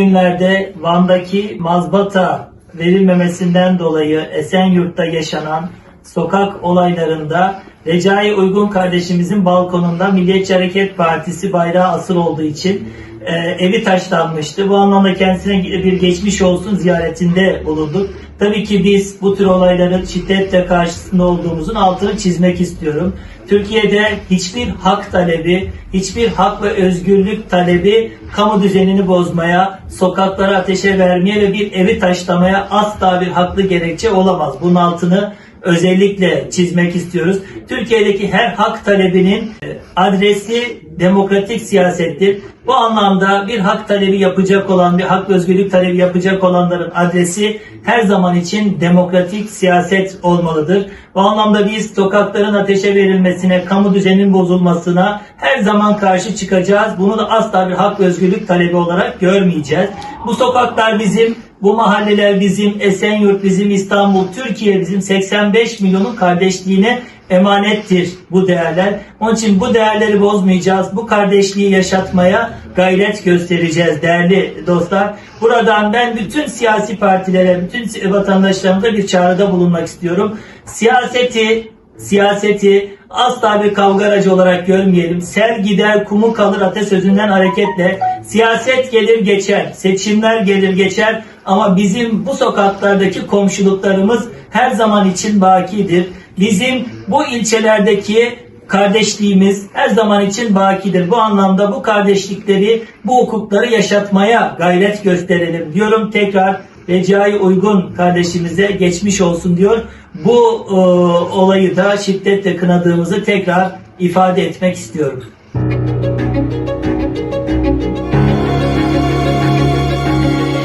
bugünlerde Van'daki mazbata verilmemesinden dolayı Esenyurt'ta yaşanan sokak olaylarında Recai Uygun kardeşimizin balkonunda Milliyetçi Hareket Partisi bayrağı asıl olduğu için e, evi taşlanmıştı. Bu anlamda kendisine bir geçmiş olsun ziyaretinde bulunduk. Tabii ki biz bu tür olayların şiddetle karşısında olduğumuzun altını çizmek istiyorum. Türkiye'de hiçbir hak talebi, hiçbir hak ve özgürlük talebi kamu düzenini bozmaya, sokaklara ateşe vermeye ve bir evi taşlamaya asla bir haklı gerekçe olamaz. Bunun altını özellikle çizmek istiyoruz. Türkiye'deki her hak talebinin e, adresi demokratik siyasettir. Bu anlamda bir hak talebi yapacak olan, bir hak özgürlük talebi yapacak olanların adresi her zaman için demokratik siyaset olmalıdır. Bu anlamda biz sokakların ateşe verilmesine, kamu düzeninin bozulmasına her zaman karşı çıkacağız. Bunu da asla bir hak özgürlük talebi olarak görmeyeceğiz. Bu sokaklar bizim, bu mahalleler bizim, Esenyurt bizim, İstanbul, Türkiye bizim 85 milyonun kardeşliğine emanettir bu değerler. Onun için bu değerleri bozmayacağız. Bu kardeşliği yaşatmaya gayret göstereceğiz değerli dostlar. Buradan ben bütün siyasi partilere, bütün vatandaşlarımıza bir çağrıda bulunmak istiyorum. Siyaseti, siyaseti asla bir kavga aracı olarak görmeyelim. Sel gider kumu kalır atasözünden hareketle siyaset gelir geçer, seçimler gelir geçer ama bizim bu sokaklardaki komşuluklarımız her zaman için bakidir. Bizim bu ilçelerdeki kardeşliğimiz her zaman için bakidir. Bu anlamda bu kardeşlikleri, bu hukukları yaşatmaya gayret gösterelim diyorum. Tekrar Recai Uygun kardeşimize geçmiş olsun diyor. Bu e, olayı da şiddetle kınadığımızı tekrar ifade etmek istiyorum.